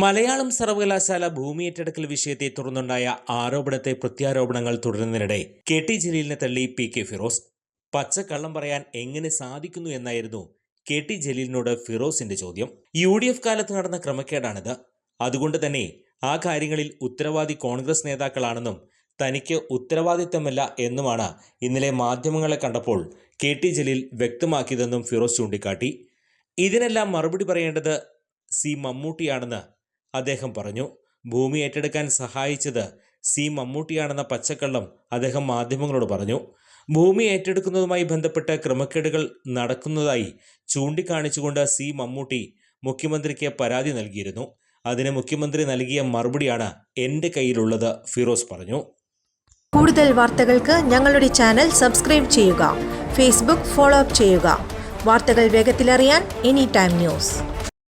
മലയാളം സർവകലാശാല ഭൂമി ഏറ്റെടുക്കൽ വിഷയത്തെ തുടർന്നുണ്ടായ ആരോപണത്തെ പ്രത്യാരോപണങ്ങൾ തുടരുന്നതിനിടെ കെ ടി ജലീലിനെ തള്ളി പി കെ ഫിറോസ്. പച്ചക്കള്ളം പറയാൻ എങ്ങനെ സാധിക്കുന്നു എന്നായിരുന്നു കെ ടി ജലീലിനോട് ഫിറോസിന്റെ ചോദ്യം. യു ഡി എഫ് കാലത്ത് നടന്ന ക്രമക്കേടാണിത്. അതുകൊണ്ട് തന്നെ ആ കാര്യങ്ങളിൽ ഉത്തരവാദി കോൺഗ്രസ് നേതാക്കളാണെന്നും തനിക്ക് ഉത്തരവാദിത്തമില്ല എന്നുമാണ് ഇന്നലെ മാധ്യമങ്ങളെ കണ്ടപ്പോൾ കെ ടി ജലീൽ വ്യക്തമാക്കിയതെന്നും ഫിറോസ് ചൂണ്ടിക്കാട്ടി. ഇതിനെല്ലാം മറുപടി പറയേണ്ടത് സി മമ്മൂട്ടിയാണെന്ന് അദ്ദേഹം പറഞ്ഞു ഭൂമി ഏറ്റെടുക്കാൻ സഹായിച്ചത് സി. മമ്മൂട്ടിയാണെന്ന പച്ചക്കള്ളം അദ്ദേഹം മാധ്യമങ്ങളോട് പറഞ്ഞു. ഭൂമി ഏറ്റെടുക്കുന്നതുമായി ബന്ധപ്പെട്ട് ക്രമക്കേടുകൾ നടക്കുന്നതായി ചൂണ്ടിക്കാണിച്ചുകൊണ്ട് സി. മമ്മൂട്ടി മുഖ്യമന്ത്രിക്ക് പരാതി നൽകിയിരുന്നു. അതിന് മുഖ്യമന്ത്രി നൽകിയ മറുപടിയാണ് എന്റെ കയ്യിലുള്ളത് ഫിറോസ് പറഞ്ഞു. കൂടുതൽ വാർത്തകൾക്ക് ഞങ്ങളുടെ ചാനൽ സബ്സ്ക്രൈബ് ചെയ്യുക ഫേസ്ബുക്ക് ഫോളോ അപ്പ് ചെയ്യുക. വാർത്തകൾ വേഗത്തിലറിയാൻ എനി ടൈം ന്യൂസ്.